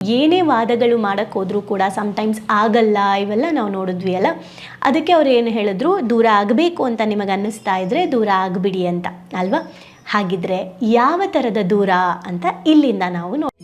ಏನೇ ವಾದಗಳು ಮಾಡಕ್ಕೆ ಹೋದರೂ ಕೂಡ ಸಮ್ಟೈಮ್ಸ್ ಆಗಲ್ಲ, ಇವೆಲ್ಲ ನಾವು ನೋಡಿದ್ವಿ ಅಲ್ಲ? ಅದಕ್ಕೆ ಅವ್ರು ಏನು ಹೇಳಿದ್ರು, ದೂರ ಆಗಬೇಕು ಅಂತ ನಿಮಗೆ ಅನ್ನಿಸ್ತಾ ಇದ್ರೆ ದೂರ ಆಗಿಬಿಡಿ ಅಂತ, ಅಲ್ವಾ? ಹಾಗಿದ್ರೆ ಯಾವ ಥರದ ದೂರ ಅಂತ ಇಲ್ಲಿಂದ ನಾವು ನೋಡಿ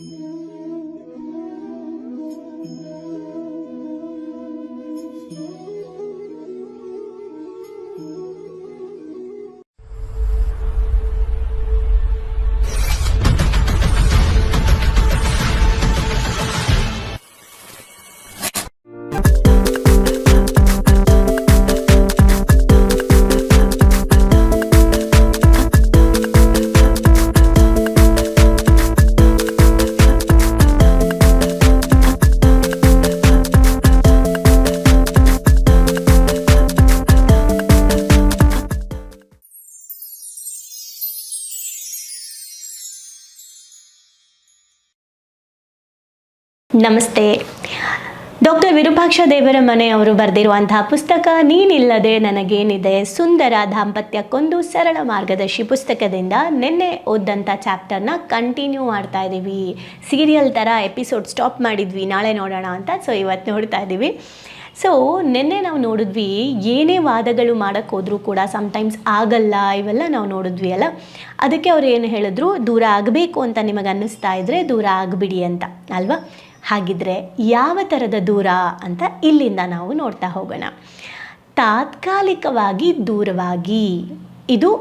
ನಮಸ್ತೆ. ಡಾಕ್ಟರ್ ವಿರೂಪಾಕ್ಷ ದೇವರ ಮನೆ ಅವರು ಬರೆದಿರುವಂತಹ ಪುಸ್ತಕ ನೀನಿಲ್ಲದೆ ನನಗೇನಿದೆ ಸುಂದರ ದಾಂಪತ್ಯಕ್ಕೊಂದು ಸರಳ ಮಾರ್ಗದರ್ಶಿ ಪುಸ್ತಕದಿಂದ ನಿನ್ನೆ ಓದಂಥ ಚಾಪ್ಟರ್ನ ಕಂಟಿನ್ಯೂ ಮಾಡ್ತಾ ಇದ್ದೀವಿ ಸೀರಿಯಲ್ ಥರ ಎಪಿಸೋಡ್ ಸ್ಟಾಪ್ ಮಾಡಿದ್ವಿ. ನಾಳೆ ನೋಡೋಣ ಅಂತ ಸೊ ಇವತ್ತು ನೋಡ್ತಾ ಇದ್ದೀವಿ ಸೊ ನಿನ್ನೆ ನಾವು ನೋಡಿದ್ವಿ, ಏನೇ ವಾದಗಳು ಮಾಡೋಕ್ಕೆ ಹೋದರೂ ಕೂಡ ಸಮಟೈಮ್ಸ್ ಆಗಲ್ಲ, ಇವೆಲ್ಲ ನಾವು ನೋಡಿದ್ವಿ ಅಲ್ಲ? ಅದಕ್ಕೆ ಅವ್ರು ಏನು ಹೇಳಿದ್ರು, ದೂರ ಆಗಬೇಕು ಅಂತ ನಿಮಗೆ ಅನ್ನಿಸ್ತಾ ಇದ್ದರೆ ದೂರ ಆಗಿಬಿಡಿ ಅಂತ, ಅಲ್ವಾ? ಹಾಗಿದ್ರೆ ಯಾವ ಥರದ ದೂರ ಅಂತ ಇಲ್ಲಿಂದ ನಾವು ನೋಡ್ತಾ ಹೋಗೋಣ. ತಾತ್ಕಾಲಿಕವಾಗಿ ದೂರವಾಗಿ. ಇದು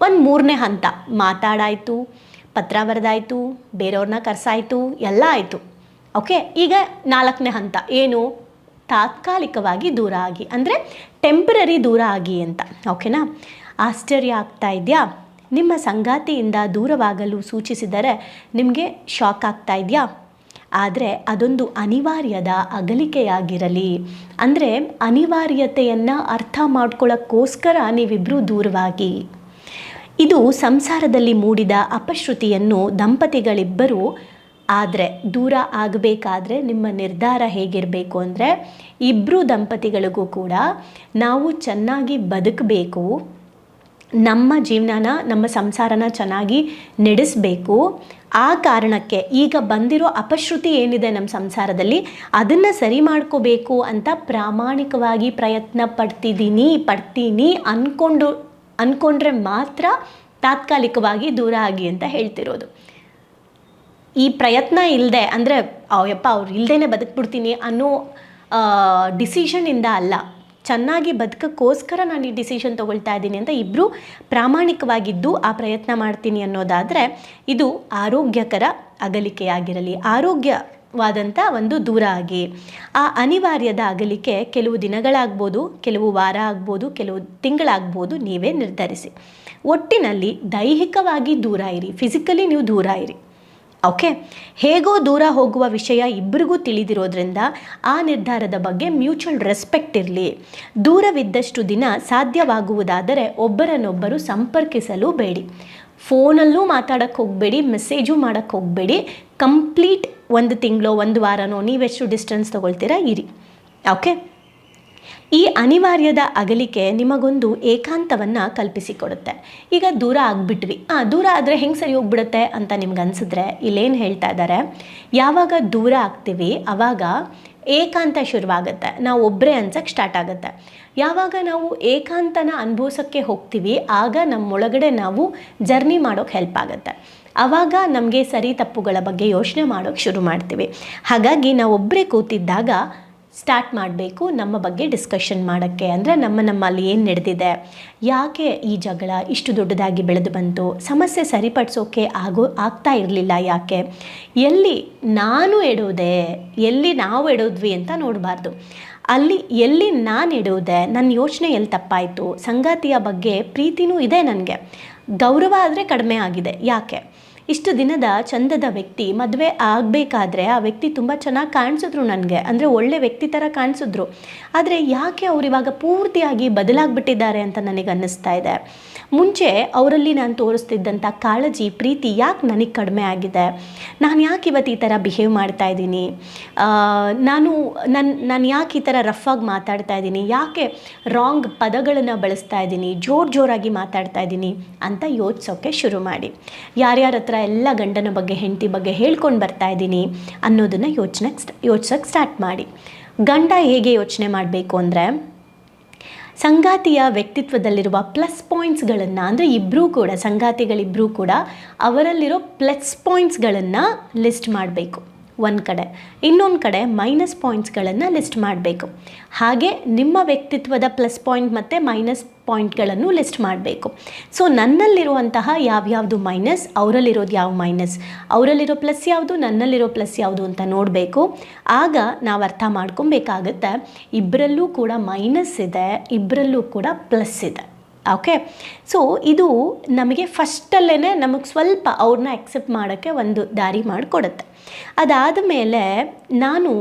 ಒಂದು ಮೂರನೇ ಹಂತ. ಮಾತಾಡಾಯಿತು, ಪತ್ರ ಬರೆದಾಯಿತು, ಬೇರೆಯವ್ರನ್ನ ಕರೆಸಾಯಿತು, ಎಲ್ಲ ಆಯಿತು. ಓಕೆ, ಈಗ ನಾಲ್ಕನೇ ಹಂತ. ಏನು? ತಾತ್ಕಾಲಿಕವಾಗಿ ದೂರ ಆಗಿ. ಅಂದರೆ ಟೆಂಪ್ರರಿ ದೂರ ಆಗಿ ಅಂತ. ಓಕೆನಾ? ಆಶ್ಚರ್ಯ ಆಗ್ತಾ ಇದೆಯಾ? ನಿಮ್ಮ ಸಂಗಾತಿಯಿಂದ ದೂರವಾಗಲು ಸೂಚಿಸಿದರೆ ನಿಮಗೆ ಶಾಕ್ ಆಗ್ತಾ ಇದೆಯಾ? ಆದರೆ ಅದೊಂದು ಅನಿವಾರ್ಯದ ಅಗಲಿಕೆಯಾಗಿರಲಿ. ಅಂದರೆ ಅನಿವಾರ್ಯತೆಯನ್ನು ಅರ್ಥ ಮಾಡ್ಕೊಳ್ಳೋಕ್ಕೋಸ್ಕರ ನೀವಿಬ್ಬರೂ ದೂರವಾಗಿ. ಇದು ಸಂಸಾರದಲ್ಲಿ ಮೂಡಿದ ಅಪಶ್ರುತಿಯನ್ನು ದಂಪತಿಗಳಿಬ್ಬರು ಆದರೆ ದೂರ ಆಗಬೇಕಾದ್ರೆ ನಿಮ್ಮ ನಿರ್ಧಾರ ಹೇಗಿರಬೇಕು ಅಂದರೆ ಇಬ್ಬರು ದಂಪತಿಗಳಿಗೂ ಕೂಡ ನಾವು ಚೆನ್ನಾಗಿ ಬದುಕಬೇಕು. ನಮ್ಮ ಜೀವನನ, ನಮ್ಮ ಸಂಸಾರನ ಚೆನ್ನಾಗಿ ನಡೆಸಬೇಕು. ಆ ಕಾರಣಕ್ಕೆ ಈಗ ಬಂದಿರೋ ಅಪಶ್ರುತಿ ಏನಿದೆ ನಮ್ಮ ಸಂಸಾರದಲ್ಲಿ? ಅದನ್ನು ಸರಿ ಮಾಡ್ಕೋಬೇಕು ಅಂತ ಪ್ರಾಮಾಣಿಕವಾಗಿ ಪ್ರಯತ್ನ ಪಡ್ತಿದ್ದೀನಿ, ಪಡ್ತೀನಿ ಅಂದ್ಕೊಂಡು ಅಂದ್ಕೊಂಡ್ರೆ ಮಾತ್ರ ತಾತ್ಕಾಲಿಕವಾಗಿ ದೂರ ಆಗಿ ಅಂತ ಹೇಳ್ತಿರೋದು. ಈ ಪ್ರಯತ್ನ ಇಲ್ಲದೆ ಅಂದರೆ ಯಪ್ಪ ಅವ್ರು ಇಲ್ಲದೇ ಬದುಕ್ಬಿಡ್ತೀನಿ ಅನ್ನೋ ಡಿಸಿಷನಿಂದ ಅಲ್ಲ. ಚೆನ್ನಾಗಿ ಬದುಕೋಸ್ಕರ ನಾನು ಈ ಡಿಸಿಷನ್ ತೊಗೊಳ್ತಾ ಇದ್ದೀನಿ ಅಂತ ಇಬ್ಬರು ಪ್ರಾಮಾಣಿಕವಾಗಿದ್ದು ಆ ಪ್ರಯತ್ನ ಮಾಡ್ತೀನಿ ಅನ್ನೋದಾದರೆ ಇದು ಆರೋಗ್ಯಕರ ಅಗಲಿಕೆಯಾಗಿರಲಿ. ಆರೋಗ್ಯವಾದಂಥ ಒಂದು ದೂರ ಆಗಿ. ಆ ಅನಿವಾರ್ಯದ ಅಗಲಿಕೆ ಕೆಲವು ದಿನಗಳಾಗ್ಬೋದು, ಕೆಲವು ವಾರ ಆಗ್ಬೋದು, ಕೆಲವು ತಿಂಗಳಾಗ್ಬೋದು ನೀವೇ ನಿರ್ಧರಿಸಿ. ಒಟ್ಟಿನಲ್ಲಿ ದೈಹಿಕವಾಗಿ ದೂರ ಇರಿ. ಫಿಸಿಕಲಿ ನೀವು ದೂರ ಇರಿ. ಓಕೆ ಹೇಗೋ ದೂರ ಹೋಗುವ ವಿಷಯ ಇಬ್ಬರಿಗೂ ತಿಳಿದಿರೋದ್ರಿಂದ ಆ ನಿರ್ಧಾರದ ಬಗ್ಗೆ ಮ್ಯೂಚುವಲ್ ರೆಸ್ಪೆಕ್ಟ್ ಇರಲಿ. ದೂರವಿದ್ದಷ್ಟು ದಿನ ಸಾಧ್ಯವಾಗುವುದಾದರೆ ಒಬ್ಬರನ್ನೊಬ್ಬರು ಸಂಪರ್ಕಿಸಲು ಬೇಡಿ. ಫೋನಲ್ಲೂ ಮಾತಾಡೋಕ್ಕೆ ಹೋಗಬೇಡಿ ಮೆಸೇಜು ಮಾಡೋಕ್ಕೆ ಹೋಗಬೇಡಿ. ಕಂಪ್ಲೀಟ್ ಒಂದು ತಿಂಗಳು, ಒಂದು ವಾರನೋ, ನೀವೆಷ್ಟು ಡಿಸ್ಟೆನ್ಸ್ ತೊಗೊಳ್ತೀರಾ, ಇರಿ. ಓಕೆ ಈ ಅನಿವಾರ್ಯದ ಅಗಲಿಕೆ ನಿಮಗೊಂದು ಏಕಾಂತವನ್ನು ಕಲ್ಪಿಸಿಕೊಡುತ್ತೆ. ಈಗ ದೂರ ಆಗಿಬಿಟ್ವಿ. ಆ, ದೂರ ಆದರೆ ಹೆಂಗೆ ಸರಿ ಹೋಗ್ಬಿಡುತ್ತೆ ಅಂತ ನಿಮ್ಗೆ ಅನಿಸಿದ್ರೆ ಇಲ್ಲೇನು ಹೇಳ್ತಾ ಇದ್ದಾರೆ ಯಾವಾಗ ದೂರ ಆಗ್ತೀವಿ ಆವಾಗ ಏಕಾಂತ ಶುರುವಾಗುತ್ತೆ. ನಾವು ಒಬ್ಬರೇ ಅನ್ಸಕ್ಕೆ ಸ್ಟಾರ್ಟ್ ಆಗುತ್ತೆ. ಯಾವಾಗ ನಾವು ಏಕಾಂತನ ಅನುಭವಿಸೋಕ್ಕೆ ಹೋಗ್ತೀವಿ, ಆಗ ನಮ್ಮೊಳಗಡೆ ನಾವು ಜರ್ನಿ ಮಾಡೋಕ್ಕೆ ಹೆಲ್ಪ್ ಆಗುತ್ತೆ. ಆವಾಗ ನಮಗೆ ಸರಿ ತಪ್ಪುಗಳ ಬಗ್ಗೆ ಯೋಚನೆ ಮಾಡೋಕ್ಕೆ ಶುರು ಮಾಡ್ತೀವಿ. ಹಾಗಾಗಿ ನಾವು ಒಬ್ಬರೇ ಕೂತಿದ್ದಾಗ ಸ್ಟಾರ್ಟ್ ಮಾಡಬೇಕು ನಮ್ಮ ಬಗ್ಗೆ ಡಿಸ್ಕಷನ್ ಮಾಡೋಕ್ಕೆ. ಅಂದರೆ ನಮ್ಮ ನಮ್ಮಲ್ಲಿ ಏನು ನಡೆದಿದೆ? ಯಾಕೆ ಈ ಜಗಳ ಇಷ್ಟು ದೊಡ್ಡದಾಗಿ ಬೆಳೆದು ಬಂತು? ಸಮಸ್ಯೆ ಸರಿಪಡಿಸೋಕೆ ಆಗೋ, ಆಗ್ತಾ ಇರಲಿಲ್ಲ ಯಾಕೆ? ಎಲ್ಲಿ ನಾನು ಎಡೋದೆ, ಎಲ್ಲಿ ನಾವು ಎಡೋದ್ವಿ ಅಂತ ನೋಡಬಾರ್ದು. ಅಲ್ಲಿ ಎಲ್ಲಿ ನಾನು ಎಡೋದೆ ನನ್ನ ಯೋಚನೆ ಎಲ್ಲಿ ತಪ್ಪಾಯಿತು? ಸಂಗಾತಿಯ ಬಗ್ಗೆ ಪ್ರೀತಿನೂ ಇದೆ ನನಗೆ. ಗೌರವ ಆದರೆ ಕಡಿಮೆ ಆಗಿದೆ. ಯಾಕೆ? ಇಷ್ಟು ದಿನದ ಚಂದದ ವ್ಯಕ್ತಿ, ಮದುವೆ ಆಗಬೇಕಾದ್ರೆ ಆ ವ್ಯಕ್ತಿ ತುಂಬ ಚೆನ್ನಾಗಿ ಕಾಣಿಸಿದ್ರು ನನಗೆ. ಅಂದರೆ ಒಳ್ಳೆ ವ್ಯಕ್ತಿ ಥರ ಕಾಣಿಸಿದ್ರು. ಆದರೆ ಯಾಕೆ ಅವ್ರು ಇವಾಗ ಪೂರ್ತಿಯಾಗಿ ಬದಲಾಗಿಬಿಟ್ಟಿದ್ದಾರೆ ಅಂತ ನನಗೆ ಅನ್ನಿಸ್ತಾ ಇದೆ. ಮುಂಚೆ ಅವರಲ್ಲಿ ನಾನು ತೋರಿಸ್ತಿದ್ದಂಥ ಕಾಳಜಿ, ಪ್ರೀತಿ ಯಾಕೆ ನನಗೆ ಕಡಿಮೆ ಆಗಿದೆ? ನಾನು ಯಾಕೆ ಇವತ್ತು ಈ ಥರ ಬಿಹೇವ್ ಮಾಡ್ತಾ ಇದ್ದೀನಿ? ನಾನು ನನ್ನ ನಾನು ಯಾಕೆ ಈ ಥರ ರಫಾಗಿ ಮಾತಾಡ್ತಾ ಇದ್ದೀನಿ? ಯಾಕೆ ರಾಂಗ್ ಪದಗಳನ್ನು ಬಳಸ್ತಾ ಇದ್ದೀನಿ? ಜೋರು ಜೋರಾಗಿ ಮಾತಾಡ್ತಾ ಇದ್ದೀನಿ ಅಂತ ಯೋಚಿಸೋಕ್ಕೆ ಶುರು ಮಾಡಿ. ಯಾರ್ಯಾರ ಹತ್ರ ಎಲ್ಲ ಗಂಡನ ಬಗ್ಗೆ, ಹೆಂಡತಿ ಬಗ್ಗೆ ಹೇಳ್ಕೊಂಡು ಬರ್ತಾ ಇದ್ದೀನಿ ಅನ್ನೋದನ್ನು ಯೋಚನೆ, ಯೋಚಿಸೋಕೆ ಸ್ಟಾರ್ಟ್ ಮಾಡಿ. ಗಂಡ ಹೇಗೆ ಯೋಚನೆ ಮಾಡಬೇಕು ಅಂದರೆ ಸಂಗಾತಿಯ ವ್ಯಕ್ತಿತ್ವದಲ್ಲಿರುವ ಪ್ಲಸ್ ಪಾಯಿಂಟ್ಸ್ಗಳನ್ನು ಅಂದರೆ ಇಬ್ಬರೂ ಕೂಡ ಸಂಗಾತಿಗಳಿಬ್ಬರೂ ಕೂಡ ಅವರಲ್ಲಿರೋ ಪ್ಲಸ್ ಪಾಯಿಂಟ್ಸ್ಗಳನ್ನು ಲಿಸ್ಟ್ ಮಾಡಬೇಕು. ಒಂದು ಕಡೆ. ಇನ್ನೊಂದು ಕಡೆ ಮೈನಸ್ ಪಾಯಿಂಟ್ಸ್ಗಳನ್ನು ಲಿಸ್ಟ್ ಮಾಡಬೇಕು. ಹಾಗೆ ನಿಮ್ಮ ವ್ಯಕ್ತಿತ್ವದ ಪ್ಲಸ್ ಪಾಯಿಂಟ್ ಮತ್ತು ಮೈನಸ್ ಪಾಯಿಂಟ್ಗಳನ್ನು ಲಿಸ್ಟ್ ಮಾಡಬೇಕು. ಸೊ ನನ್ನಲ್ಲಿರುವಂತಹ ಯಾವ್ಯಾವುದು ಮೈನಸ್, ಅವರಲ್ಲಿರೋದು ಯಾವ ಮೈನಸ್? ಅವರಲ್ಲಿರೋ ಪ್ಲಸ್ ಯಾವುದು, ನನ್ನಲ್ಲಿರೋ ಪ್ಲಸ್ ಯಾವುದು ಅಂತ ನೋಡಬೇಕು. ಆಗ ನಾವು ಅರ್ಥ ಮಾಡ್ಕೊಬೇಕಾಗತ್ತೆ ಇಬ್ಬರಲ್ಲೂ ಕೂಡ ಮೈನಸ್ ಇದೆ ಇಬ್ಬರಲ್ಲೂ ಕೂಡ ಪ್ಲಸ್ ಇದೆ. ಓಕೆ ಸೊ ಇದು ನಮಗೆ ಫಸ್ಟಲ್ಲೇ ನಮಗೆ ಸ್ವಲ್ಪ ಅವ್ರನ್ನ ಅಕ್ಸೆಪ್ಟ್ ಮಾಡೋಕ್ಕೆ ಒಂದು ದಾರಿ ಮಾಡಿಕೊಡುತ್ತೆ. ಅದಾದ ಮೇಲೆ ನಾನು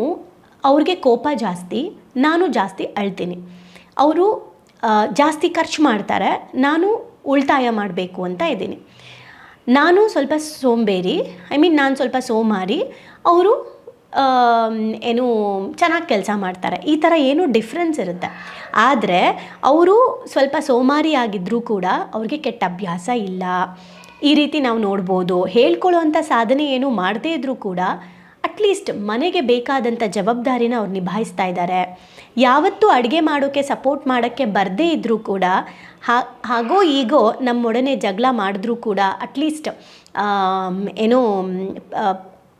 ಅವ್ರಿಗೆ ಕೋಪ ಜಾಸ್ತಿ, ನಾನು ಜಾಸ್ತಿ ಅಳ್ತೀನಿ. ಅವರು ಜಾಸ್ತಿ ಖರ್ಚು ಮಾಡ್ತಾರೆ. ನಾನು ಉಳಿತಾಯ ಮಾಡಬೇಕು ಅಂತ ಇದ್ದೀನಿ. ನಾನು ಸ್ವಲ್ಪ ಸೋಂಬೇರಿ ಐ ಮೀನ್ ನಾನು ಸ್ವಲ್ಪ ಸೋಮಾರಿ, ಅವರು ಏನು ಚೆನ್ನಾಗಿ ಕೆಲಸ ಮಾಡ್ತಾರೆ. ಈ ಥರ ಏನು ಡಿಫ್ರೆನ್ಸ್ ಇರುತ್ತೆ. ಆದರೆ ಅವರು ಸ್ವಲ್ಪ ಸೋಮಾರಿ ಆಗಿದ್ದರೂ ಕೂಡ ಅವ್ರಿಗೆ ಕೆಟ್ಟ ಅಭ್ಯಾಸ ಇಲ್ಲ. ಈ ರೀತಿ ನಾವು ನೋಡ್ಬೋದು. ಹೇಳ್ಕೊಳ್ಳೋವಂಥ ಸಾಧನೆ ಏನು ಮಾಡದೇ ಇದ್ದರೂ ಕೂಡ ಅಟ್ಲೀಸ್ಟ್ ಮನೆಗೆ ಬೇಕಾದಂಥ ಜವಾಬ್ದಾರಿನ ಅವ್ರು ನಿಭಾಯಿಸ್ತಾ ಇದ್ದಾರೆ. ಯಾವತ್ತೂ ಅಡುಗೆ ಮಾಡೋಕ್ಕೆ ಸಪೋರ್ಟ್ ಮಾಡೋಕ್ಕೆ ಬರದೇ ಇದ್ದರೂ ಕೂಡ ಹಾಗೋ ಈಗೋ ನಮ್ಮೊಡನೆ ಜಗಳ ಮಾಡಿದ್ರೂ ಕೂಡ ಅಟ್ಲೀಸ್ಟ್ ಏನೋ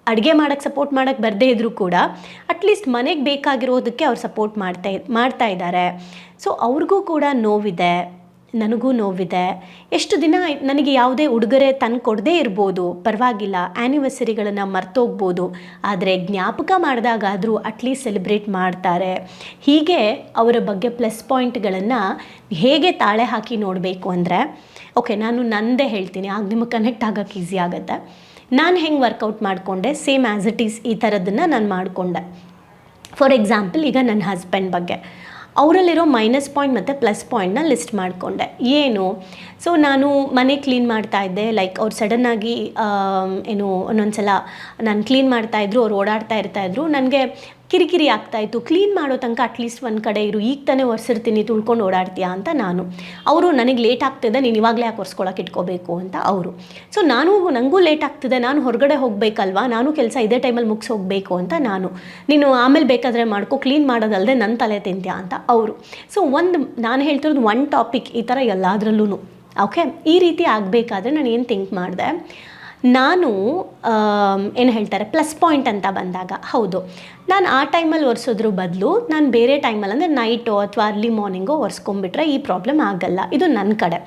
ಅಡುಗೆ ಮಾಡೋಕ್ಕೆ ಸಪೋರ್ಟ್ ಮಾಡೋಕ್ಕೆ ಬರದೇ ಇದ್ದರೂ ಕೂಡ ಅಟ್ಲೀಸ್ಟ್ ಮನೆಗೆ ಬೇಕಾಗಿರೋದಕ್ಕೆ ಅವ್ರು ಸಪೋರ್ಟ್ ಮಾಡ್ತಾ ಮಾಡ್ತಾ ಇದ್ದಾರೆ. ಸೊ ಅವ್ರಿಗೂ ಕೂಡ ನೋವಿದೆ. ನನಗೂ ನೋವಿದೆ. ಎಷ್ಟು ದಿನ ನನಗೆ ಯಾವುದೇ ಉಡುಗೊರೆ ತಂದು ಕೊಡದೇ ಇರ್ಬೋದು. ಪರವಾಗಿಲ್ಲ ಆ್ಯನಿವರ್ಸರಿಗಳನ್ನು ಮರ್ತೋಗ್ಬೋದು. ಆದರೆ ಜ್ಞಾಪಕ ಮಾಡಿದಾಗಾದರೂ ಅಟ್ಲೀಸ್ಟ್ ಸೆಲೆಬ್ರೇಟ್ ಮಾಡ್ತಾರೆ. ಹೀಗೆ ಅವರ ಬಗ್ಗೆ ಪ್ಲಸ್ ಪಾಯಿಂಟ್ಗಳನ್ನು ಹೇಗೆ ತಾಳೆ ಹಾಕಿ ನೋಡಬೇಕು ಅಂದರೆ ಓಕೆ ನಾನು ನಂದೇ ಹೇಳ್ತೀನಿ, ಆಗ ನಿಮಗೆ ಕನೆಕ್ಟ್ ಆಗೋಕ್ಕೆ ಈಸಿ ಆಗುತ್ತೆ. ನಾನು ಹೆಂಗೆ ವರ್ಕೌಟ್ ಮಾಡಿಕೊಂಡೆ ಸೇಮ್ ಆ್ಯಸ್ ಇಟ್ ಈಸ್ ಈ ಥರದನ್ನು ನಾನು ಮಾಡಿಕೊಂಡೆ. ಫಾರ್ ಎಕ್ಸಾಂಪಲ್ ಈಗ ನನ್ನ ಹಸ್ಬೆಂಡ್ ಬಗ್ಗೆ. ಅವರಲ್ಲಿರೋ ಮೈನಸ್ ಪಾಯಿಂಟ್ ಮತ್ತು ಪ್ಲಸ್ ಪಾಯಿಂಟ್ನ ಲಿಸ್ಟ್ ಮಾಡಿಕೊಂಡೆ. ಏನು? ಸೊ ನಾನು ಮನೆ ಕ್ಲೀನ್ ಮಾಡ್ತಾ ಇದ್ದೆ. ಲೈಕ್ ಅವ್ರು ಸಡನ್ನಾಗಿ ಏನು ಒಂದೊಂದು ಸಲ ನಾನು ಕ್ಲೀನ್ ಮಾಡ್ತಾಯಿದ್ರು ಅವ್ರು ಓಡಾಡ್ತಾ ಇರ್ತಾಯಿದ್ರು ನನಗೆ ಕಿರಿಕಿರಿ ಆಗ್ತಾಯಿತ್ತು ಕ್ಲೀನ್ ಮಾಡೋ ತನಕ ಅಟ್ಲೀಸ್ಟ್ ಒಂದು ಕಡೆ ಇರು. ಈಗ ತಾನೇ ಒರೆಸಿರ್ತೀನಿ, ತುಳ್ಕೊಂಡು ಓಡಾಡ್ತೀಯಾ ಅಂತ ನಾನು. ಅವರು ನನಗೆ ಲೇಟ್ ಆಗ್ತಿದೆ ನೀನು ಇವಾಗಲೇ ಯಾಕೆ ಒರೆಸ್ಕೊಳಕ್ಕೆ ಇಟ್ಕೋಬೇಕು ಅಂತ ಅವರು. ಸೊ ನಾನು ನನಗೂ ಲೇಟ್ ಆಗ್ತಿದೆ ನಾನು ಹೊರಗಡೆ ಹೋಗಬೇಕಲ್ವಾ? ನಾನು ಕೆಲಸ ಇದೇ ಟೈಮಲ್ಲಿ ಮುಗಿಸಿ ಹೋಗಬೇಕು ಅಂತ ನಾನು. ನೀನು ಆಮೇಲೆ ಬೇಕಾದರೆ ಮಾಡ್ಕೊ ಕ್ಲೀನ್ ಮಾಡೋದಲ್ಲದೆ ನನ್ನ ತಲೆ ತಿಂತ್ಯಾ ಅಂತ ಅವರು. ಸೊ ಒಂದು, ನಾನು ಹೇಳ್ತಿರೋದು ಒನ್ ಟಾಪಿಕ್ ಈ ಥರ ಎಲ್ಲದರಲ್ಲೂ ಓಕೆ ಈ ರೀತಿ ಆಗಬೇಕಾದ್ರೆ ನಾನು ಏನು ಥಿಂಕ್ ಮಾಡಿದೆ? ನಾನು ಏನು ಹೇಳ್ತಾರೆ? ಪ್ಲಸ್ ಪಾಯಿಂಟ್ ಅಂತ ಬಂದಾಗ. ಹೌದು. ನಾನು ಆ ಟೈಮಲ್ಲಿ ಒರೆಸೋದ್ರ ಬದಲು ನಾನು ಬೇರೆ ಟೈಮಲ್ಲಿ ಅಂದರೆ ನೈಟು ಅಥವಾ ಅರ್ಲಿ ಮಾರ್ನಿಂಗು ಒರೆಸ್ಕೊಂಡ್ಬಿಟ್ರೆ ಈ ಪ್ರಾಬ್ಲಮ್ ಆಗಲ್ಲ. ಇದು ನನ್ನ ಕಡೆ.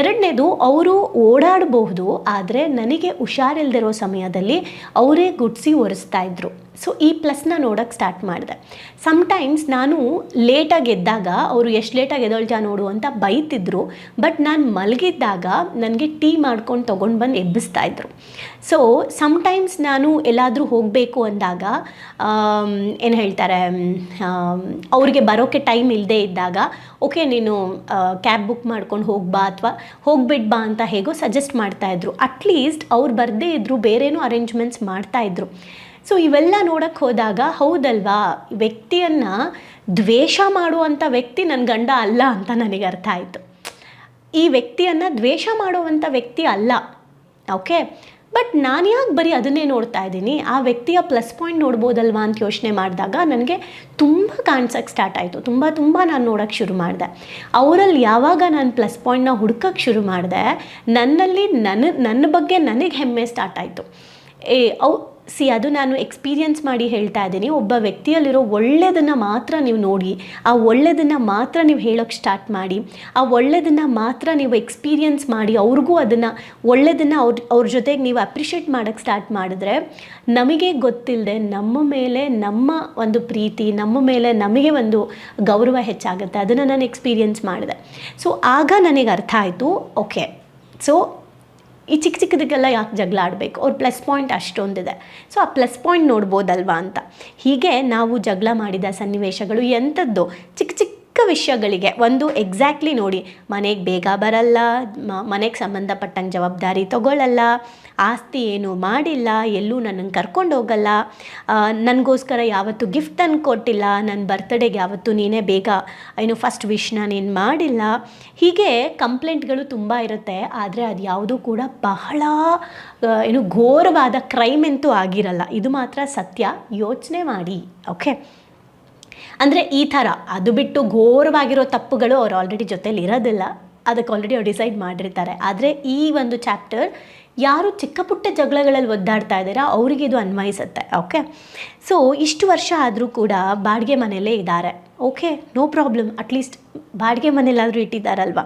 ಎರಡನೇದು ಅವರು ಓಡಾಡಬಹುದು, ಆದರೆ ನನಗೆ ಹುಷಾರಿಲ್ದಿರೋ ಸಮಯದಲ್ಲಿ ಅವರೇ ಗುಡ್ಸಿ ಒರೆಸ್ತಾ ಇದ್ರು. ಸೊ ಈ ಪ್ಲಸ್ನ ನೋಡೋಕ್ಕೆ ಸ್ಟಾರ್ಟ್ ಮಾಡಿದೆ. ಸಮ್ಟೈಮ್ಸ್ ನಾನು ಲೇಟಾಗಿ ಎದ್ದಾಗ, ಅವರು ಎಷ್ಟು ಲೇಟಾಗಿ ಎದೊಳ್ತಾ ನೋಡು ಅಂತ ಬೈತಿದ್ರು ಬಟ್ ನಾನು ಮಲಗಿದ್ದಾಗ ನನಗೆ ಟೀ ಮಾಡ್ಕೊಂಡು ತೊಗೊಂಡು ಬಂದು ಎಬ್ಬಿಸ್ತಾ ಇದ್ರು. ಸೊ ಸಮ್ಟೈಮ್ಸ್ ನಾನು ಎಲ್ಲಾದರೂ ಹೋಗಬೇಕು ಅಂದಾಗ ಏನು ಹೇಳ್ತಾರೆ ಅವ್ರಿಗೆ ಬರೋಕ್ಕೆ ಟೈಮ್ ಇಲ್ಲದೆ ಇದ್ದಾಗ ಓಕೆ ನೀನು ಕ್ಯಾಬ್ ಬುಕ್ ಮಾಡ್ಕೊಂಡು ಹೋಗ್ಬಾ ಅಥವಾ ಹೋಗ್ಬಿಟ್ಟು ಬಾ ಅಂತ ಹೇಗೋ ಸಜೆಸ್ಟ್ ಮಾಡ್ತಾಯಿದ್ರು ಅಟ್ಲೀಸ್ಟ್ ಅವ್ರು ಬರದೇ ಇದ್ದರು ಬೇರೇನೂ ಅರೇಂಜ್ಮೆಂಟ್ಸ್ ಮಾಡ್ತಾಯಿದ್ರು ಸೊ ಇವೆಲ್ಲ ನೋಡೋಕ್ಕೆ ಹೋದಾಗ, ಹೌದಲ್ವಾ, ವ್ಯಕ್ತಿಯನ್ನು ದ್ವೇಷ ಮಾಡುವಂಥ ವ್ಯಕ್ತಿ ನನ್ನ ಗಂಡ ಅಲ್ಲ ಅಂತ ನನಗೆ ಅರ್ಥ ಆಯಿತು. ಈ ವ್ಯಕ್ತಿಯನ್ನು ದ್ವೇಷ ಮಾಡುವಂಥ ವ್ಯಕ್ತಿ ಅಲ್ಲ ಓಕೆ ಬಟ್ ನಾನು ಯಾಕೆ ಬರೀ ಅದನ್ನೇ ನೋಡ್ತಾ ಇದ್ದೀನಿ? ಆ ವ್ಯಕ್ತಿಯ ಪ್ಲಸ್ ಪಾಯಿಂಟ್ ನೋಡ್ಬೋದಲ್ವಾ ಅಂತ ಯೋಚನೆ ಮಾಡಿದಾಗ ನನಗೆ ತುಂಬ ಕಾಣಿಸೋಕ್ಕೆ ಸ್ಟಾರ್ಟ್ ಆಯಿತು. ತುಂಬ ತುಂಬ ನಾನು ನೋಡೋಕ್ಕೆ ಶುರು ಮಾಡಿದೆ. ಅವರಲ್ಲಿ ಯಾವಾಗ ನಾನು ಪ್ಲಸ್ ಪಾಯಿಂಟ್ನ ಹುಡ್ಕೋಕ್ಕೆ ಶುರು ಮಾಡಿದೆ, ನನ್ನಲ್ಲಿ ನನ್ನ ನನ್ನ ಬಗ್ಗೆ ನನಗೆ ಹೆಮ್ಮೆ ಸ್ಟಾರ್ಟ್ ಆಯಿತು. ಏ, ಅವು ಸಿ, ಅದು ನಾನು ಎಕ್ಸ್ಪೀರಿಯನ್ಸ್ ಮಾಡಿ ಹೇಳ್ತಾ ಇದ್ದೀನಿ. ಒಬ್ಬ ವ್ಯಕ್ತಿಯಲ್ಲಿರೋ ಒಳ್ಳೆಯದನ್ನು ಮಾತ್ರ ನೀವು ನೋಡಿ, ಆ ಒಳ್ಳೆಯದನ್ನು ಮಾತ್ರ ನೀವು ಹೇಳೋಕ್ಕೆ ಸ್ಟಾರ್ಟ್ ಮಾಡಿ, ಆ ಒಳ್ಳೆಯದನ್ನು ಮಾತ್ರ ನೀವು ಎಕ್ಸ್ಪೀರಿಯನ್ಸ್ ಮಾಡಿ, ಅವ್ರಿಗೂ ಅದನ್ನು ಒಳ್ಳೆಯದನ್ನು ಅವ್ರ ಅವ್ರ ಜೊತೆಗೆ ನೀವು ಅಪ್ರಿಷಿಯೇಟ್ ಮಾಡೋಕ್ಕೆ ಸ್ಟಾರ್ಟ್ ಮಾಡಿದ್ರೆ, ನಮಗೆ ಗೊತ್ತಿಲ್ಲದೆ ನಮ್ಮ ಮೇಲೆ ನಮ್ಮ ಒಂದು ಪ್ರೀತಿ, ನಮ್ಮ ಮೇಲೆ ನಮಗೆ ಒಂದು ಗೌರವ ಹೆಚ್ಚಾಗುತ್ತೆ. ಅದನ್ನು ನಾನು ಎಕ್ಸ್ಪೀರಿಯನ್ಸ್ ಮಾಡಿದೆ. ಸೊ ಆಗ ನನಗೆ ಅರ್ಥ ಆಯಿತು ಓಕೆ ಸೊ ಈ ಚಿಕ್ಕ ಚಿಕ್ಕದಕ್ಕೆಲ್ಲ ಯಾಕೆ ಜಗಳ ಆಡಬೇಕು? ಅವ್ರ ಪ್ಲಸ್ ಪಾಯಿಂಟ್ ಅಷ್ಟೊಂದಿದೆ. ಸೊ ಆ ಪ್ಲಸ್ ಪಾಯಿಂಟ್ ನೋಡ್ಬೋದಲ್ವಾ ಅಂತ. ಹೀಗೆ ನಾವು ಜಗಳ ಮಾಡಿದ ಸನ್ನಿವೇಶಗಳು ಎಂಥದ್ದು? ಚಿಕ್ಕ ಚಿಕ್ಕ ವಿಷಯಗಳಿಗೆ ಒಂದು ಎಕ್ಸಾಕ್ಟ್ಲಿ ನೋಡಿ, ಮನೆಗೆ ಬೇಗ ಬರಲ್ಲ ಮನೆಗೆ ಸಂಬಂಧಪಟ್ಟಂಗೆ ಜವಾಬ್ದಾರಿ ತಗೊಳ್ಳಲ್ಲ ಆಸ್ತಿ ಏನು ಮಾಡಿಲ್ಲ, ಎಲ್ಲೂ ನನ್ನನ್ನು ಕರ್ಕೊಂಡು ಹೋಗಲ್ಲ ನನಗೋಸ್ಕರ ಯಾವತ್ತೂ ಗಿಫ್ಟ್ ತಂದು ಕೊಟ್ಟಿಲ್ಲ ನನ್ನ ಬರ್ತ್ಡೇಗೆ ಯಾವತ್ತೂ ನೀನೇ ಬೇಗ, ಏನು ಫಸ್ಟ್ ವಿಶ್ ನೀನು ಮಾಡಿಲ್ಲ. ಹೀಗೆ ಕಂಪ್ಲೇಂಟ್ಗಳು ತುಂಬ ಇರುತ್ತೆ, ಆದರೆ ಅದು ಯಾವುದೂ ಕೂಡ ಬಹಳ ಏನು ಘೋರವಾದ ಕ್ರೈಮ್ ಅಂತೂ ಆಗಿರಲ್ಲ. ಇದು ಮಾತ್ರ ಸತ್ಯ. ಯೋಚನೆ ಮಾಡಿ ಓಕೆ ಅಂದರೆ ಈ ಥರ, ಅದು ಬಿಟ್ಟು ಘೋರವಾಗಿರೋ ತಪ್ಪುಗಳು ಅವ್ರು ಆಲ್ರೆಡಿ ಜೊತೇಲಿ ಇರೋದಿಲ್ಲ. ಅದಕ್ಕೆ ಆಲ್ರೆಡಿ ಅವ್ರು ಡಿಸೈಡ್ ಮಾಡಿರ್ತಾರೆ. ಆದರೆ ಈ ಒಂದು ಚಾಪ್ಟರ್ ಯಾರು ಚಿಕ್ಕ ಪುಟ್ಟ ಜಗಳಗಳಲ್ಲಿ ಒದ್ದಾಡ್ತಾ ಇದ್ದೀರಾ ಅವರಿಗೆ ಇದು ಅನ್ವಯಿಸುತ್ತೆ ಓಕೆ ಸೊ ಇಷ್ಟು ವರ್ಷ ಆದರೂ ಕೂಡ ಬಾಡಿಗೆ ಮನೆಯಲ್ಲೇ ಇದ್ದಾರೆ. ಓಕೆ ನೋ ಪ್ರಾಬ್ಲಮ್ ಅಟ್ಲೀಸ್ಟ್ ಬಾಡಿಗೆ ಮನೇಲಾದರೂ ಇಟ್ಟಿದ್ದಾರಲ್ವ?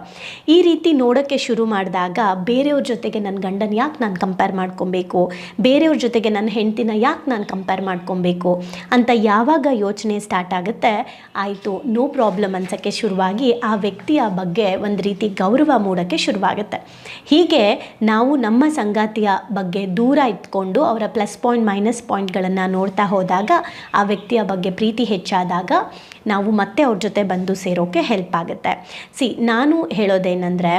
ಈ ರೀತಿ ನೋಡೋಕ್ಕೆ ಶುರು ಮಾಡಿದಾಗ ಬೇರೆಯವ್ರ ಜೊತೆಗೆ ನನ್ನ ಗಂಡನ ಯಾಕೆ ನಾನು ಕಂಪೇರ್ ಮಾಡ್ಕೊಬೇಕು? ಬೇರೆಯವ್ರ ಜೊತೆಗೆ ನನ್ನ ಹೆಂಡ್ತಿನ ಯಾಕೆ ನಾನು ಕಂಪೇರ್ ಮಾಡ್ಕೊಬೇಕು? ಅಂತ ಯಾವಾಗ ಯೋಚನೆ ಸ್ಟಾರ್ಟ್ ಆಗುತ್ತೆ? ಆಯಿತು ನೋ ಪ್ರಾಬ್ಲಮ್ ಅನ್ಸೋಕ್ಕೆ ಶುರುವಾಗಿ ಆ ವ್ಯಕ್ತಿಯ ಬಗ್ಗೆ ಒಂದು ರೀತಿ ಗೌರವ ಮೂಡೋಕ್ಕೆ ಶುರುವಾಗುತ್ತೆ. ಹೀಗೆ ನಾವು ನಮ್ಮ ಸಂಗಾತಿಯ ಬಗ್ಗೆ ದೂರ ಇಟ್ಕೊಂಡು ಅವರ ಪ್ಲಸ್ ಪಾಯಿಂಟ್ ಮೈನಸ್ ಪಾಯಿಂಟ್ಗಳನ್ನು ನೋಡ್ತಾ ಹೋದಾಗ ಆ ವ್ಯಕ್ತಿಯ ಬಗ್ಗೆ ಪ್ರೀತಿ ಹೆಚ್ಚಾದಾಗ ನಾವು ಮತ್ತೆ ಅವ್ರ ಜೊತೆ ಬಂದು ಸೇರೋಕ್ಕೆ ಹೆಲ್ಪ್ ಆಗುತ್ತೆ. ಸಿ ನಾನು ಹೇಳೋದೇನೆಂದರೆ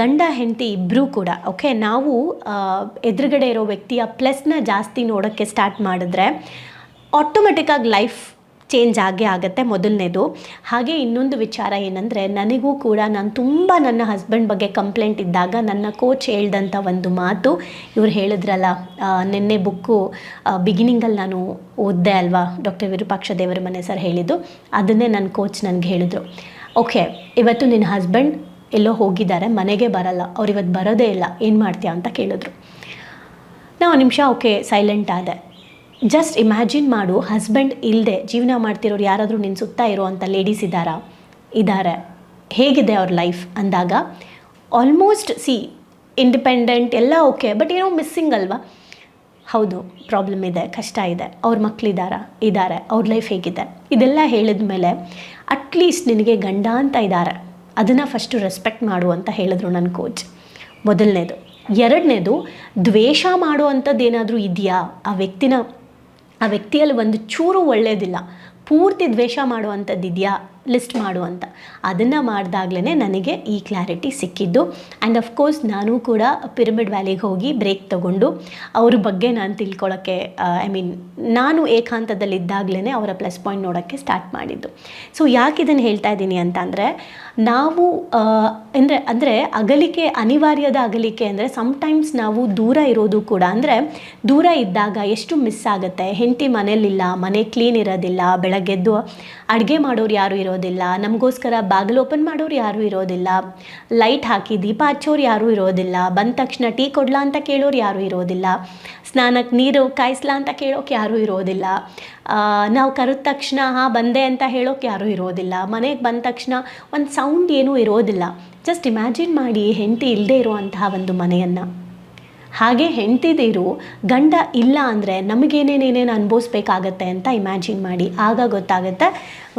ಗಂಡ, ಹೆಂಡತಿ ಇಬ್ಬರೂ ಕೂಡ ಓಕೆ ನಾವು ಎದುರುಗಡೆ ಇರೋ ವ್ಯಕ್ತಿಯ ಪ್ಲಸ್ನ ಜಾಸ್ತಿ ನೋಡೋಕ್ಕೆ ಸ್ಟಾರ್ಟ್ ಮಾಡಿದ್ರೆ ಆಟೋಮೆಟಿಕ್ಕಾಗಿ ಲೈಫ್ ಚೇಂಜ್ ಆಗೇ ಆಗುತ್ತೆ ಮೊದಲನೇದು. ಹಾಗೆ ಇನ್ನೊಂದು ವಿಚಾರ ಏನಂದರೆ, ನನಗೂ ಕೂಡ ನಾನು ತುಂಬ ನನ್ನ ಹಸ್ಬೆಂಡ್ ಬಗ್ಗೆ ಕಂಪ್ಲೇಂಟ್ ಇದ್ದಾಗ ನನ್ನ ಕೋಚ್ ಹೇಳ್ದಂಥ ಒಂದು ಮಾತು ಇವ್ರು ಹೇಳಿದ್ರಲ್ಲ ನಿನ್ನೆ ಬುಕ್ಕು ಬಿಗಿನಿಂಗಲ್ಲಿ ನಾನು ಓದಿದೆ ಅಲ್ವಾ? ಡಾಕ್ಟರ್ ವಿರೂಪಾಕ್ಷ ದೇವರ ಮನೆ ಸರ್ ಹೇಳಿದ್ದು, ಅದನ್ನೇ ನನ್ನ ಕೋಚ್ ನನಗೆ ಹೇಳಿದರು. ಓಕೆ ಇವತ್ತು ನಿನ್ನ ಹಸ್ಬೆಂಡ್ ಎಲ್ಲೋ ಹೋಗಿದ್ದಾರೆ, ಮನೆಗೆ ಬರಲ್ಲ, ಅವ್ರು ಇವತ್ತು ಬರೋದೇ ಇಲ್ಲ, ಏನು ಮಾಡ್ತೀಯಾ? ಅಂತ ಕೇಳಿದ್ರು. ನಾವು ನಿಮಿಷ ಓಕೆ ಸೈಲೆಂಟ್ ಆದೆ. ಜಸ್ಟ್ ಇಮ್ಯಾಜಿನ್ ಮಾಡು ಹಸ್ಬೆಂಡ್ ಇಲ್ಲದೆ ಜೀವನ ಮಾಡ್ತಿರೋರು ಯಾರಾದರೂ ನಿನ್ನ ಸುತ್ತ ಇರೋವಂಥ ಲೇಡೀಸ್ ಇದ್ದಾರಾ? ಇದ್ದಾರೆ ಹೇಗಿದೆ ಅವ್ರ ಲೈಫ್ ಅಂದಾಗ ಆಲ್ಮೋಸ್ಟ್ ಸಿ ಇಂಡಿಪೆಂಡೆಂಟ್ ಎಲ್ಲ ಓಕೆ ಬಟ್ ಏನೋ ಮಿಸ್ಸಿಂಗ್ ಅಲ್ವಾ? ಹೌದು ಪ್ರಾಬ್ಲಮ್ ಇದೆ, ಕಷ್ಟ ಇದೆ. ಅವ್ರ ಮಕ್ಕಳಿದ್ದಾರಾ ಇದ್ದಾರೆ? ಅವ್ರ ಲೈಫ್ ಹೇಗಿದೆ? ಇದೆಲ್ಲ ಹೇಳಿದ ಮೇಲೆ ಅಟ್ಲೀಸ್ಟ್ ನಿನಗೆ ಗಂಡ ಅಂತ ಇದ್ದಾರೆ ಅದನ್ನು ಫಸ್ಟು ರೆಸ್ಪೆಕ್ಟ್ ಮಾಡು ಅಂತ ಹೇಳಿದ್ರು ನನ್ನ ಕೋಚ್ ಮೊದಲನೇದು. ಎರಡನೇದು, ದ್ವೇಷ ಮಾಡುವಂಥದ್ದು ಏನಾದರೂ ಇದೆಯಾ? ಆ ವ್ಯಕ್ತಿನ ಆ ವ್ಯಕ್ತಿಯಲ್ಲಿ ಒಂದು ಚೂರು ಒಳ್ಳೆಯದಿಲ್ಲ ಪೂರ್ತಿ ದ್ವೇಷ ಮಾಡುವಂಥದ್ದು ಇದೆಯಾ ಲಿಸ್ಟ್ ಮಾಡು ಅಂತ. ಅದನ್ನು ಮಾಡಿದಾಗ್ಲೇ ನನಗೆ ಈ ಕ್ಲಾರಿಟಿ ಸಿಕ್ಕಿದ್ದು. ಆ್ಯಂಡ್ ಅಫ್ಕೋರ್ಸ್ ನಾನು ಕೂಡ ಪಿರಮಿಡ್ ವ್ಯಾಲಿಗೆ ಹೋಗಿ ಬ್ರೇಕ್ ತಗೊಂಡು ಅವ್ರ ಬಗ್ಗೆ ನಾನು ತಿಳ್ಕೊಳ್ಳೋಕ್ಕೆ ಐ ಮೀನ್ ನಾನು ಏಕಾಂತದಲ್ಲಿದ್ದಾಗಲೇ ಅವರ ಪ್ಲಸ್ ಪಾಯಿಂಟ್ ನೋಡೋಕ್ಕೆ ಸ್ಟಾರ್ಟ್ ಮಾಡಿದ್ದು. ಸೊ ಯಾಕೆ ಇದನ್ನು ಹೇಳ್ತಾ ಇದ್ದೀನಿ ಅಂತ ಅಂದರೆ, ನಾವು ಅಂದರೆ ಅಂದರೆ ಅಗಲಿಕೆ, ಅನಿವಾರ್ಯದ ಅಗಲಿಕೆ ಅಂದರೆ ಸಮ್ಟೈಮ್ಸ್ ನಾವು ದೂರ ಇರೋದು ಕೂಡ ಅಂದರೆ ದೂರ ಇದ್ದಾಗ ಎಷ್ಟು ಮಿಸ್ ಆಗುತ್ತೆ. ಹೆಂಡತಿ ಮನೇಲಿಲ್ಲ, ಮನೆ ಕ್ಲೀನ್ ಇರೋದಿಲ್ಲ ಬೆಳಗ್ಗೆದ್ದು ಅಡುಗೆ ಮಾಡೋರು ಯಾರು ಇರೋದಿಲ್ಲ. ನಮಗೋಸ್ಕರ ಬಾಗಿಲು ಓಪನ್ ಮಾಡೋರು ಯಾರೂ ಇರೋದಿಲ್ಲ. ಲೈಟ್ ಹಾಕಿ ದೀಪ ಹಚ್ಚೋರು ಯಾರೂ ಇರೋದಿಲ್ಲ. ಬಂದ ತಕ್ಷಣ ಟೀ ಕೊಡ್ಲಾ ಅಂತ ಕೇಳೋರು ಯಾರೂ ಇರೋದಿಲ್ಲ. ಸ್ನಾನಕ್ಕೆ ನೀರು ಕಾಯಿಸ್ಲಾ ಅಂತ ಕೇಳೋಕೆ ಯಾರೂ ಇರೋದಿಲ್ಲ. ನಾವು ಕರೆದ ತಕ್ಷಣ, ಹಾಂ, ಬಂದೆ ಅಂತ ಹೇಳೋಕೆ ಯಾರೂ ಇರೋದಿಲ್ಲ. ಮನೆಗೆ ಬಂದ ತಕ್ಷಣ ಒಂದು ಸೌಂಡ್ ಏನೂ ಇರೋದಿಲ್ಲ. ಜಸ್ಟ್ ಇಮ್ಯಾಜಿನ್ ಮಾಡಿ ಹೆಂಡತಿ ಇಲ್ಲದೆ ಇರುವಂತಹ ಒಂದು ಮನೆಯನ್ನು. ಹಾಗೆ ಹೆಂಡ್ತಿದಿರು ಗಂಡ ಇಲ್ಲ ಅಂದರೆ ನಮಗೇನೇನೇನೇನು ಅನುಭವಿಸ್ಬೇಕಾಗತ್ತೆ ಅಂತ ಇಮ್ಯಾಜಿನ್ ಮಾಡಿ. ಆಗ ಗೊತ್ತಾಗುತ್ತೆ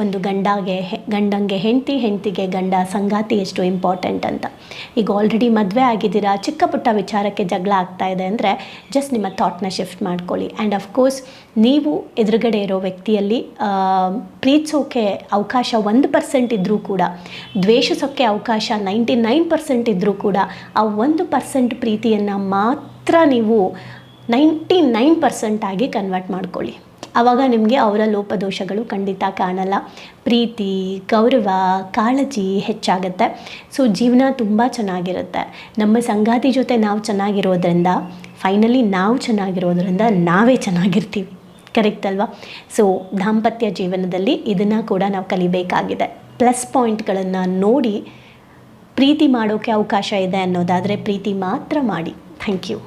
ಒಂದು ಗಂಡಗೆ ಗಂಡಂಗೆ ಹೆಂಡತಿ, ಹೆಂಡತಿಗೆ ಗಂಡ ಸಂಗಾತಿ ಎಷ್ಟು ಇಂಪಾರ್ಟೆಂಟ್ ಅಂತ. ಈಗ ಆಲ್ರೆಡಿ ಮದುವೆ ಆಗಿದ್ದೀರಾ, ಚಿಕ್ಕ ಪುಟ್ಟ ವಿಚಾರಕ್ಕೆ ಜಗಳ ಆಗ್ತಾ ಇದೆ ಅಂದರೆ ಜಸ್ಟ್ ನಿಮ್ಮ ಥಾಟ್ನ ಶಿಫ್ಟ್ ಮಾಡ್ಕೊಳ್ಳಿ. ಆ್ಯಂಡ್ ಅಫ್ಕೋರ್ಸ್ ನೀವು ಎದುರುಗಡೆ ಇರೋ ವ್ಯಕ್ತಿಯಲ್ಲಿ ಪ್ರೀತಿಸೋಕೆ ಅವಕಾಶ ಒಂದು ಪರ್ಸೆಂಟ್ ಇದ್ದರೂ ಕೂಡ ದ್ವೇಷಿಸೋಕ್ಕೆ ಅವಕಾಶ ನೈಂಟಿ ನೈನ್ ಪರ್ಸೆಂಟ್ ಇದ್ದರೂ ಕೂಡ, ಆ ಒಂದು ಪರ್ಸೆಂಟ್ ಪ್ರೀತಿಯನ್ನು ಮಾತ್ರ ನೀವು ನೈಂಟಿ ನೈನ್ ಪರ್ಸೆಂಟ್ ಆಗಿ ಕನ್ವರ್ಟ್ ಮಾಡ್ಕೊಳ್ಳಿ. ಆವಾಗ ನಿಮಗೆ ಅವರ ಲೋಪದೋಷಗಳು ಖಂಡಿತ ಕಾಣಲ್ಲ. ಪ್ರೀತಿ, ಗೌರವ, ಕಾಳಜಿ ಹೆಚ್ಚಾಗುತ್ತೆ. ಸೊ ಜೀವನ ತುಂಬ ಚೆನ್ನಾಗಿರುತ್ತೆ. ನಮ್ಮ ಸಂಗಾತಿ ಜೊತೆ ನಾವು ಚೆನ್ನಾಗಿರೋದ್ರಿಂದ ಫೈನಲಿ ನಾವು ಚೆನ್ನಾಗಿರೋದ್ರಿಂದ ನಾವೇ ಚೆನ್ನಾಗಿರ್ತೀವಿ. ಕರೆಕ್ಟ್ ಅಲ್ವಾ? ಸೊ ದಾಂಪತ್ಯ ಜೀವನದಲ್ಲಿ ಇದನ್ನು ಕೂಡ ನಾವು ಕಲಿಬೇಕಾಗಿದೆ. ಪ್ಲಸ್ ಪಾಯಿಂಟ್ಗಳನ್ನು ನೋಡಿ ಪ್ರೀತಿ ಮಾಡೋಕ್ಕೆ ಅವಕಾಶ ಇದೆ ಅನ್ನೋದಾದರೆ ಪ್ರೀತಿ ಮಾತ್ರ ಮಾಡಿ. Thank you